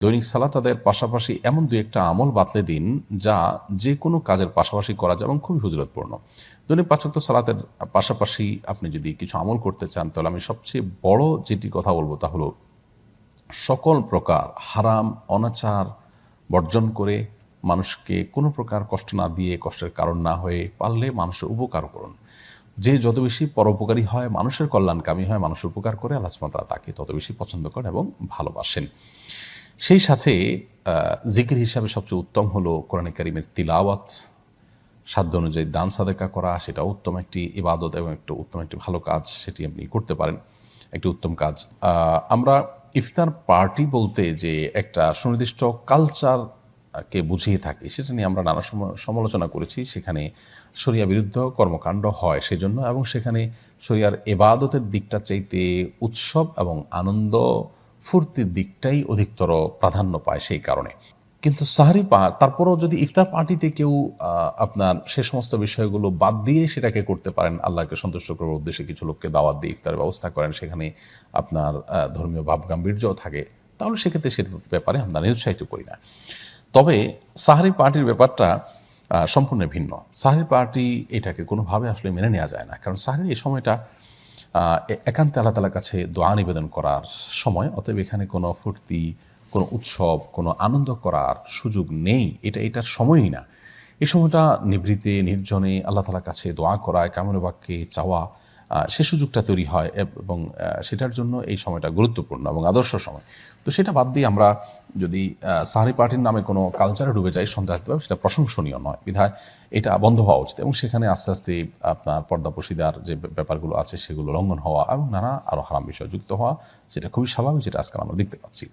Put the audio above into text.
দৈনিক সালাত তাদের পাশাপাশি এমন দু একটা আমল বাতলে দিন যা যে কোনো কাজের পাশাপাশি করা যায় এবং খুবই ফজিলতপূর্ণ দৈনিক পাচক সালাতের পাশাপাশি আপনি যদি কিছু আমল করতে চান, তাহলে আমি সবচেয়ে বড় যেটি কথা বলব তা হলো সকল প্রকার হারাম, অনাচার বর্জন করে মানুষকে কোনো প্রকার কষ্ট না দিয়ে, কষ্টের কারণ না হয়ে পারলে মানুষের উপকার করুন। যে যত বেশি পরোপকারী হয়, মানুষের কল্যাণকামী হয় মানুষের উপকার করে তাআলা তাকে তত বেশি পছন্দ করেন এবং ভালোবাসেন। সেই সাথে জিকির হিসাবে সবচেয়ে উত্তম হলো কোরআনে কারিমের তিলাওয়াত। সাধ্য অনুযায়ী দান সাদেকা করা সেটা উত্তম একটি ইবাদত এবং একটু উত্তম একটি ভালো কাজ, সেটি আপনি করতে পারেন, একটি উত্তম কাজ। আমরা ইফতার পার্টি বলতে যে একটা সুনির্দিষ্ট কালচার কে বুঝিয়ে থাকি, সেটা নিয়ে আমরা নানা সম- সমালোচনা করেছি, সেখানে শরিয়া বিরুদ্ধ কর্মকাণ্ড হয় সেজন্য, এবং সেখানে শরিয়ার এবাদতের দিকটা চাইতে উৎসব এবং আনন্দ ফুর্তির দিকটাই অধিকতর প্রাধান্য পায় সেই কারণে। কিন্তু সাহারি পা, তারপরও যদি ইফতার পার্টিতে কেউ আপনার সে সমস্ত বিষয়গুলো বাদ দিয়ে সেটাকে করতে পারেন, আল্লাহকে সন্তুষ্ট করার উদ্দেশ্যে কিছু লোককে দাওয়াত দিয়ে ইফতার ব্যবস্থা করেন, সেখানে আপনার ধর্মীয় ভাব গাম্ভীর্যও থাকে, তাহলে সেক্ষেত্রে সে ব্যাপারে আমরা নিরুৎসাহিত করি না। তবে সাহারি পার্টির ব্যাপারটা সম্পূর্ণ ভিন্ন। সাহারি পার্টি এটাকে কোনোভাবে আসলে মেনে নেওয়া যায় না, কারণ সাহারি এই সময়টা একান্তে আল্লাহ তালার কাছে দোয়া নিবেদন করার সময়, অতএব এখানে কোনো ফুর্তি, কোনো উৎসব, কোনো আনন্দ করার সুযোগ নেই। এটা, এটার সময়ই না। এই সময়টা নিভৃতে, নির্জনে আল্লাহ তালার কাছে দোয়া করা কামর বাক্যে চাওয়া সে সুযোগটা তৈরি হয়, এবং সেটার জন্য এই সময়টা গুরুত্বপূর্ণ এবং আদর্শ সময়। তো সেটা বাদ দিয়ে আমরা যদি সাহারি পার্টির নামে কোনো কালচারে ডুবে যায় সন্দেহ সেটা প্রশংসনীয় নয়। বিধায় এটা বন্ধ হওয়া উচিত এবং সেখানে আস্তে আস্তে আপনার পর্দাপশিদার যে ব্যাপারগুলো আছে সেগুলো লঙ্ঘন হওয়া এবং নানা আরও হারাম বিষয় যুক্ত হওয়া যেটা খুবই স্বাভাবিক, যেটা আজকাল আমরা দেখতে পাচ্ছি।